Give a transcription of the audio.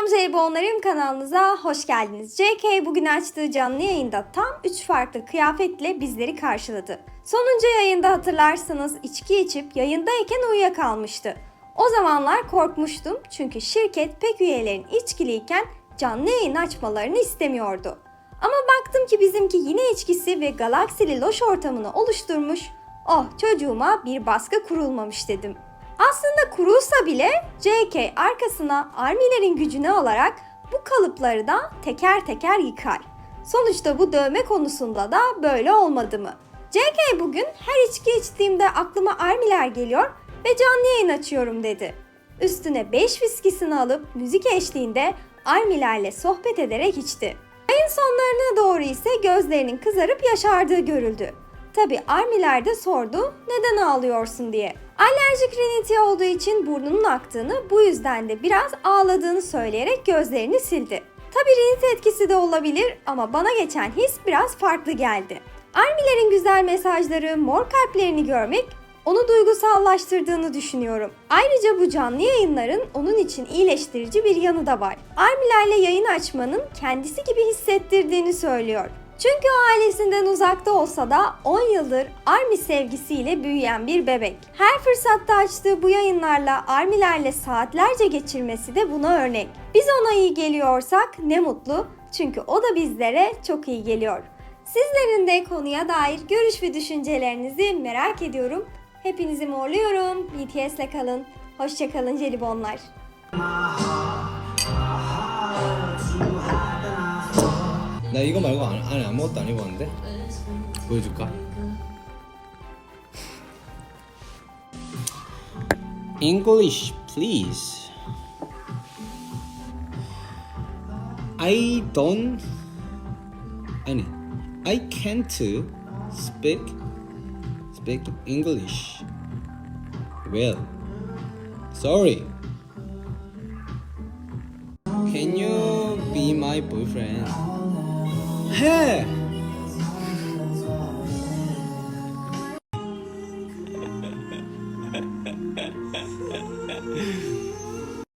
Selam Jelibonlarım kanalınıza hoş geldiniz. JK bugün açtığı canlı yayında tam 3 farklı kıyafetle bizleri karşıladı. Sonuncu yayında hatırlarsanız içki içip yayındayken uyuyakalmıştı. O zamanlar korkmuştum çünkü şirket pek üyelerin içkiliyken canlı yayın açmalarını istemiyordu. Ama baktım ki bizimki yine içkisi ve galaksili loş ortamını oluşturmuş. Oh çocuğuma bir baskı kurulmamış dedim. Aslında kurulsa bile JK arkasına armilerin gücünü alarak bu kalıpları da teker teker yıkar. Sonuçta bu dövme konusunda da böyle olmadı mı? JK bugün her içki içtiğimde aklıma armiler geliyor ve canlı yayın açıyorum dedi. Üstüne 5 viskisini alıp müzik eşliğinde armilerle sohbet ederek içti. Ayın sonlarına doğru ise gözlerinin kızarıp yaşardığı görüldü. Tabi Armiler de sordu neden ağlıyorsun diye. Alerjik riniti olduğu için burnunun aktığını bu yüzden de biraz ağladığını söyleyerek gözlerini sildi. Tabi rinit etkisi de olabilir ama bana geçen his biraz farklı geldi. Armilerin güzel mesajları, mor kalplerini görmek onu duygusallaştırdığını düşünüyorum. Ayrıca bu canlı yayınların onun için iyileştirici bir yanı da var. Armilerle yayın açmanın kendisi gibi hissettirdiğini söylüyor. Çünkü ailesinden uzakta olsa da 10 yıldır Army sevgisiyle büyüyen bir bebek. Her fırsatta açtığı bu yayınlarla Armilerle saatlerce geçirmesi de buna örnek. Biz ona iyi geliyorsak ne mutlu çünkü o da bizlere çok iyi geliyor. Sizlerin de konuya dair görüş ve düşüncelerinizi merak ediyorum. Hepinizi morluyorum. BTS'le kalın. Hoşçakalın jelibonlar. 나 이거 말고 안, 안에 아무것도 안 입었는데 보여줄까? English please I don't 아니 I can't speak speak English well sorry Can you be my boyfriend? হ্যাঁ